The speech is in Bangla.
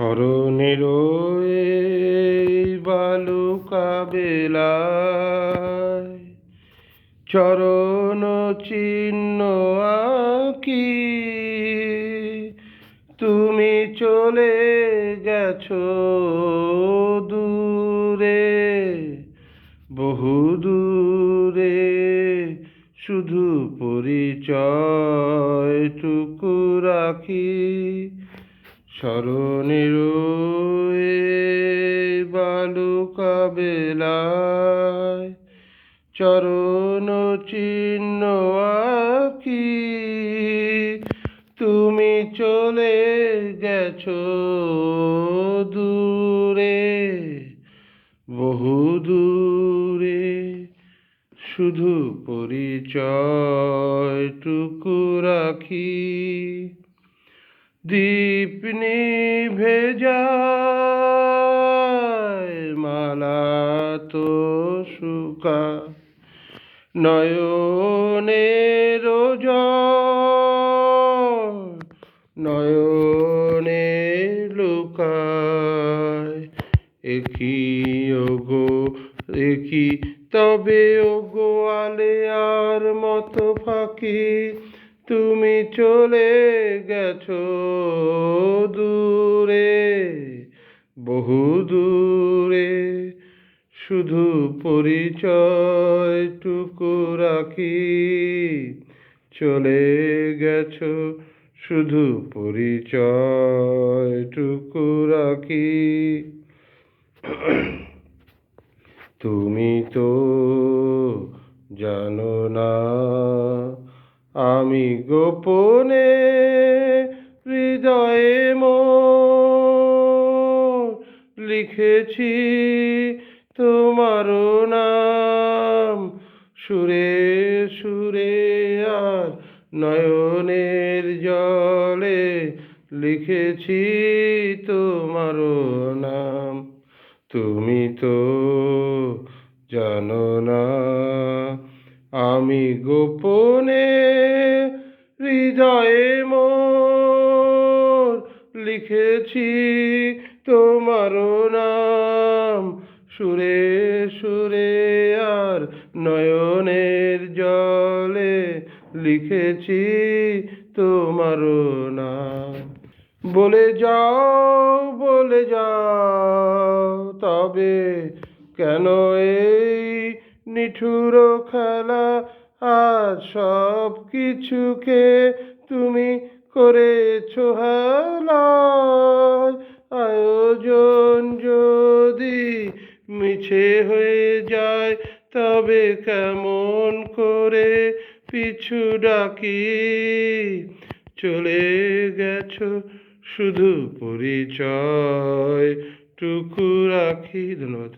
স্মরণের বালুকা বেলায় চরণ চিহ্ন আঁকি। তুমি চলে গেছো দূরে, বহু দূরে, শুধু পরিচয়টুকু রাখি। স্মরণের এই বালুকা বেলায় চরণ চিহ্ন আঁকি তুমি চলে গেছো দূরে, বহু দূরে। শুধু পরিচয়টুকু রাখি। দীপ যায়, মালা তো শুকা। নয়নের নয়নে লুকায়। একই ওগো, একই, তবে ওগো আলে আর মতো ফাঁকি। তুমি চলে গেছো দূরে, বহু দূরে। শুধু পরিচয়টুকু রাখি, চলে গেছো। শুধু পরিচয় পরিচয়টুকু রাখি। তুমি তো আমি গোপনে হৃদয়ে মোর লিখেছি তোমারও নাম। সুরে সুরে আর নয়নের জলে লিখেছি তোমারও নাম। তুমি তো জানো না গোপনে হৃদয়ে মোর লিখেছি তোমারও নাম। সুরে সুরে আর নয়নের জলে লিখেছি তোমারও নাম। বলে যাও বলে যাও, তবে কেন এই নিঠুর খেলা আর সব কিছুকে তুমি করেছ হেলায় আয়োজন যদি মিছে হয়ে যায়, তবে কেমন করে পিছু ডাকি? চলে গেছ শুধু পরিচয়, টুকু রাখি। ধন্যবাদ।